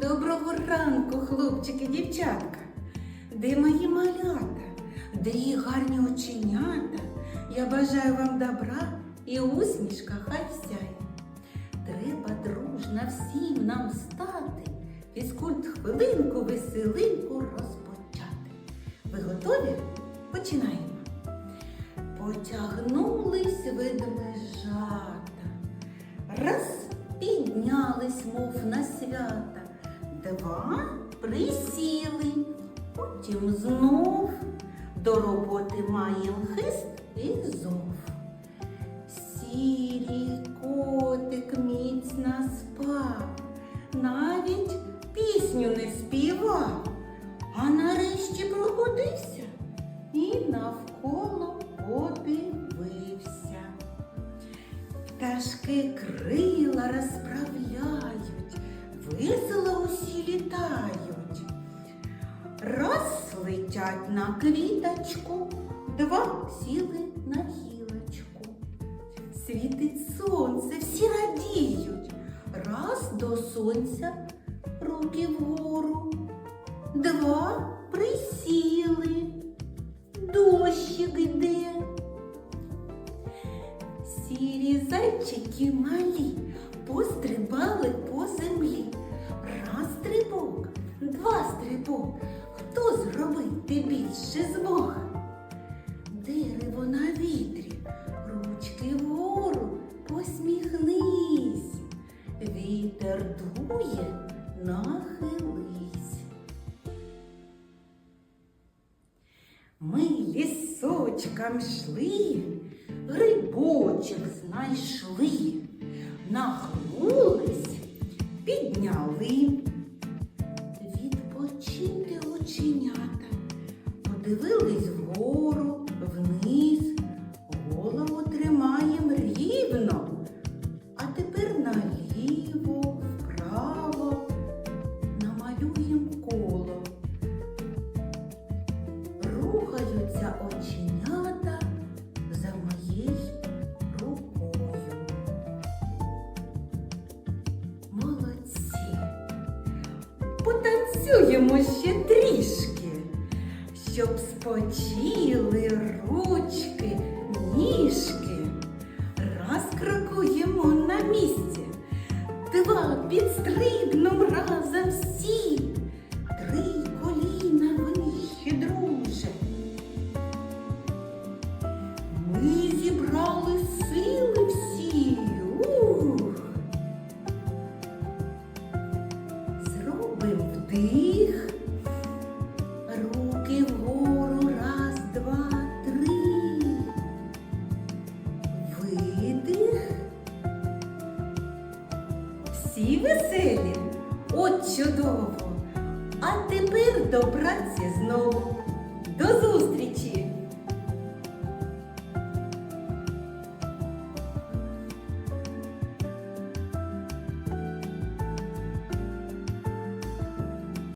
Доброго ранку, хлопчики, дівчатка. Де мої малята? Де її гарні оченята? Я бажаю вам добра і усмішка хай сяє. Треба дружно всім нам стати, фізкульт хвилинку, веселинку розпочати. Ви готові? Починаємо. Потягнулись ведмежата. Раз піднялись, мов на свята, два присіли, потім знов. До роботи маєм хист і зов. Сірий котик міцно спав, навіть пісню не співав, а нарешті пробудився і навколо подивився. Пташки крила розправляють, весело усі літають. Раз летять на квіточку, два сіли на гілочку. Світить сонце, всі радіють. Раз до сонця руки вгору, два присіли, дощик йде. Сірі зайчики малі стрибок. Хто зробити більше змог? Дерево на вітрі, ручки вгору, посміхнись. Вітер дує, нахились. Ми лісочком йшли, грибочок знайшли, нахнулись, підняли. Вгору, вниз, голову тримаєм рівно, а тепер наліво, вправо, намалюєм коло. Рухаються оченята за моєю рукою. Молодці. Потанцюємо ще трішки, щоб спочили ручки, ніжки. Раз крокуємо на місці, два підстрибнем разом всі. Три коліна вище, друже. Ми зібрали сили всі. Ух. Зробим вдих. і веселі. От чудово! А тепер до праці знову. До зустрічі!